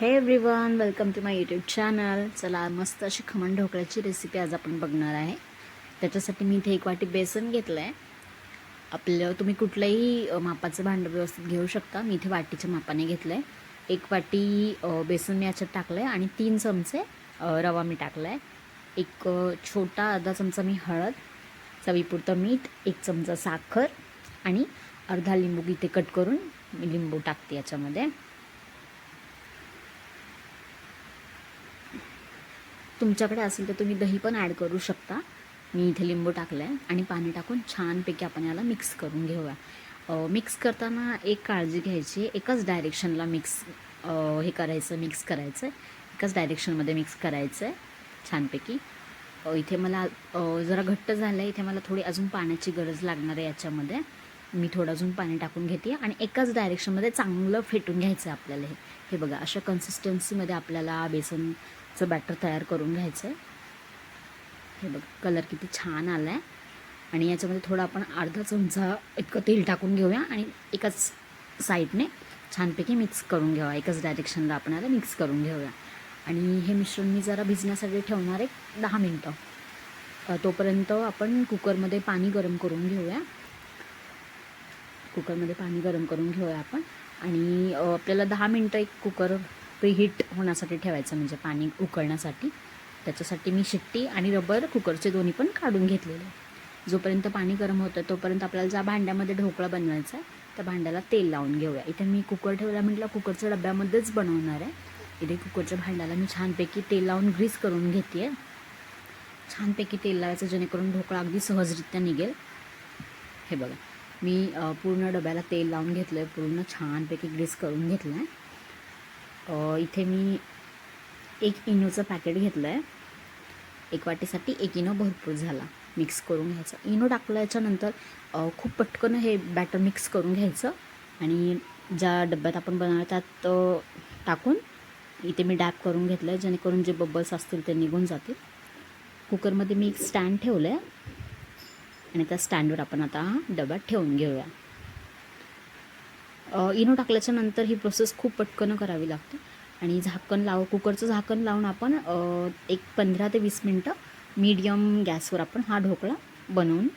Hey everyone welcome to my YouTube channel चला मस्त अशी खमण ढोकळ्याची रेसिपी आज आपण बघणार आहे. त्याच्यासाठी मी इथे एक वाटी बेसन घेतलं आहे आपलं तुम्ही कुठलंही मापाचं भांडं व्यवस्थित घेऊ शकता. मी इथे वाटीच्या मापाने घेतलं आहे एक वाटी बेसन मी याच्यात टाकलं आहे आणि तीन चमचे रवा मी टाकला आहे एक छोटा अर्धा चमचा मी हळद चवीपुरतं मीठ एक चमचा साखर आणि अर्धा लिंबू इथे कट करून मी लिंबू टाकते याच्यामध्ये. तुमच्याकडे असेल तर तुम्ही दही पण ॲड करू शकता. मी इथे लिंबू टाकलं आहे आणि पाणी टाकून छानपैकी आपण याला मिक्स करून घेऊया. मिक्स करताना एक काळजी घ्यायची. एकाच डायरेक्शनला मिक्स हे करायचं मिक्स करायचं आहे एकाच डायरेक्शनमध्ये मिक्स करायचं आहे छानपैकी. इथे मला जरा घट्ट झालं आहे इथे मला थोडी अजून पाण्याची गरज लागणार आहे याच्यामध्ये. मी थोडं अजून पाणी टाकून घेते आणि एकाच डायरेक्शनमध्ये चांगलं फेटून घ्यायचं आहे आपल्याला हे. हे बघा अशा कन्सिस्टन्सीमध्ये आपल्याला बेसन चं बॅटर तयार करून घ्यायचं आहे हे बघ कलर किती छान आला आहे आणि याच्यामध्ये थोडं आपण अर्धा चमचा इतकं तेल टाकून घेऊया आणि एकाच साईडने छानपैकी मिक्स करून घेऊया एकाच डायरेक्शनला आपण याला मिक्स करून घेऊया. आणि हे मिश्रण मी जरा भिजण्यासाठी ठेवणार आहे दहा मिनटं. तोपर्यंत आपण कुकरमध्ये पाणी गरम करून घेऊया. कुकरमध्ये पाणी गरम करून घेऊया आपण. आणि आपल्याला दहा मिनटं एक कुकर प्रीहीट होण्यासाठी ठेवायचं म्हणजे पाणी उकळण्यासाठी. त्याच्यासाठी मी शिट्टी आणि रबर कुकरचे दोन्ही पण काढून घेतलेले. आहे. जोपर्यंत पाणी गरम होतं तोपर्यंत आपल्याला ज्या भांड्यामध्ये ढोकळा बनवायचा आहे त्या भांड्याला तेल लावून घेऊया. इथे मी कुकर ठेवला म्हटलं कुकरच्या डब्यामध्येच बनवणार आहे. इथे कुकरच्या भांड्याला मी छानपैकी तेल लावून ग्रीस करून घेते आहे छानपैकी तेल लावायचं जेणेकरून ढोकळा अगदी सहजरित्या निघेल. हे बघा मी पूर्ण डब्याला तेल लावून घेतलं आहे पूर्ण छानपैकी ग्रीस करून घेतलं आहे इथे मी एक इनोचं पॅकेट घेतलं आहे एक वाटीसाठी एक इनो भरपूर झाला. मिक्स करून घ्यायचं. इनो टाकलं याच्यानंतर खूप पटकन हे बॅटर मिक्स करून घ्यायचं. आणि ज्या डब्यात आपण बनवलं त्यात टाकून इथे मी डॅप करून घेतलं आहे जेणेकरून जे बबल्स असतील ते निघून जातील. कुकरमध्ये मी एक स्टँड ठेवलं आहे आणि त्या स्टँडवर आपण आता हा डबा ठेवून घेऊया. इनो टाकल्याच्या नंतर ही प्रोसेस खूप पटकन करावी लागते. आणि झाकण लाव कुकरचं झाकण लावून आपण एक पंधरा ते वीस मिनटं मीडियम गॅसवर आपण हा ढोकळा बनवून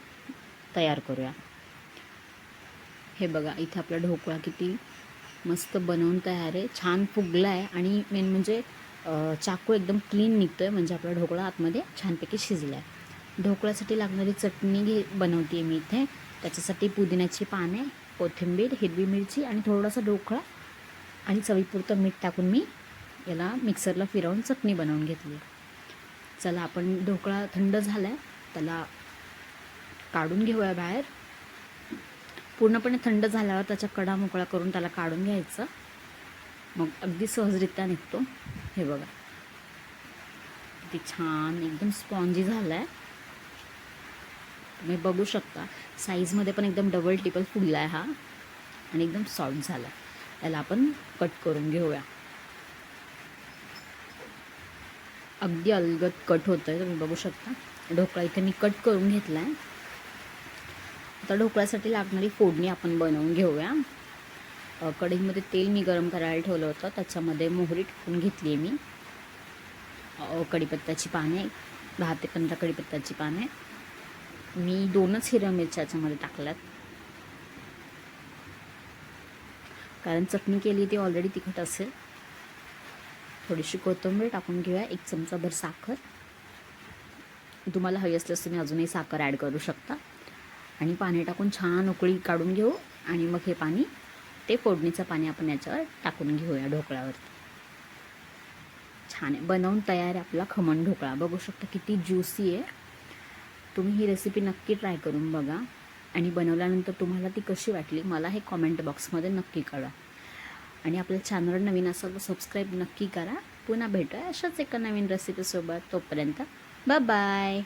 तयार करूया. हे बघा इथे आपला ढोकळा किती मस्त बनवून तयार आहे. छान फुगला आहे आणि मेन म्हणजे चाकू एकदम क्लीन निघतो आहे म्हणजे आपला ढोकळा आतमध्ये छानपैकी शिजला आहे ढोकळ्यासाठी लागणारी चटणी घे बनवते मी इथे. त्याच्यासाठी पुदिन्याची पाने कोथिंबीर हिरवी मिरची आणि थोडासा ढोकळा आणि चवीपुरतं मीठ टाकून मी याला मिक्सरला फिरवून चटणी बनवून घेतली. चला आपण ढोकळा थंड झाला आहे त्याला काढून घेऊया बाहेर. पूर्णपणे थंड झाल्यावर त्याच्या कडा मोकळा करून त्याला काढून घ्यायचं. मग अगदी सहजरित्या निघतो. हे बघा. किती छान एकदम स्पॉन्जी झाला आहे तुम्ही बघू शकता. साईजमध्ये पण एकदम डबल टिपल फुगला आहे हा. आणि एकदम सॉफ्ट झाला. आहे आपण कट करून घेऊया. अगदी अलगद कट होतं आहे तुम्ही बघू शकता. ढोकळा इथे मी कट करून घेतला आहे आता ढोकळ्यासाठी लागणारी फोडणी आपण बनवून घेऊया. कढईमध्ये तेल मी गरम करायला ठेवलं होतं. त्याच्यामध्ये मोहरी टाकून घेतली आहे मी. कढीपत्त्याची पाने दहा ते पंधरा कढीपत्त्याची पाने. मी दोनच हिरव्या मिरच्या याच्यामध्ये टाकल्यात. कारण चटणी केली ती ऑलरेडी तिखट असेल. थोडीशी कोथिंबीर टाकून घेऊया एक चमचाभर साखर. तुम्हाला हवी असल्यास तुम्ही अजूनही साखर ॲड करू शकता. आणि पाणी टाकून छान उकळी काढून घेऊ. आणि मग हे पाणी ते फोडणीचं पाणी आपण याच्यावर टाकून घेऊया ढोकळ्यावरती छान आहे. बनवून तयार आहे आपला खमण ढोकळा. बघू शकता किती ज्युसी आहे. तुम्ही ही रेसिपी नक्की ट्राय करून बघा. आणि बनवल्यानंतर तुम्हाला ती कशी वाटली मला हे कॉमेंट बॉक्समध्ये नक्की कळवा. आणि आपल्या चॅनल नवीन असाल तर सबस्क्राईब नक्की करा. पुन्हा भेटूया अशाच एका नवीन रेसिपीसोबत तोपर्यंत बाय बाय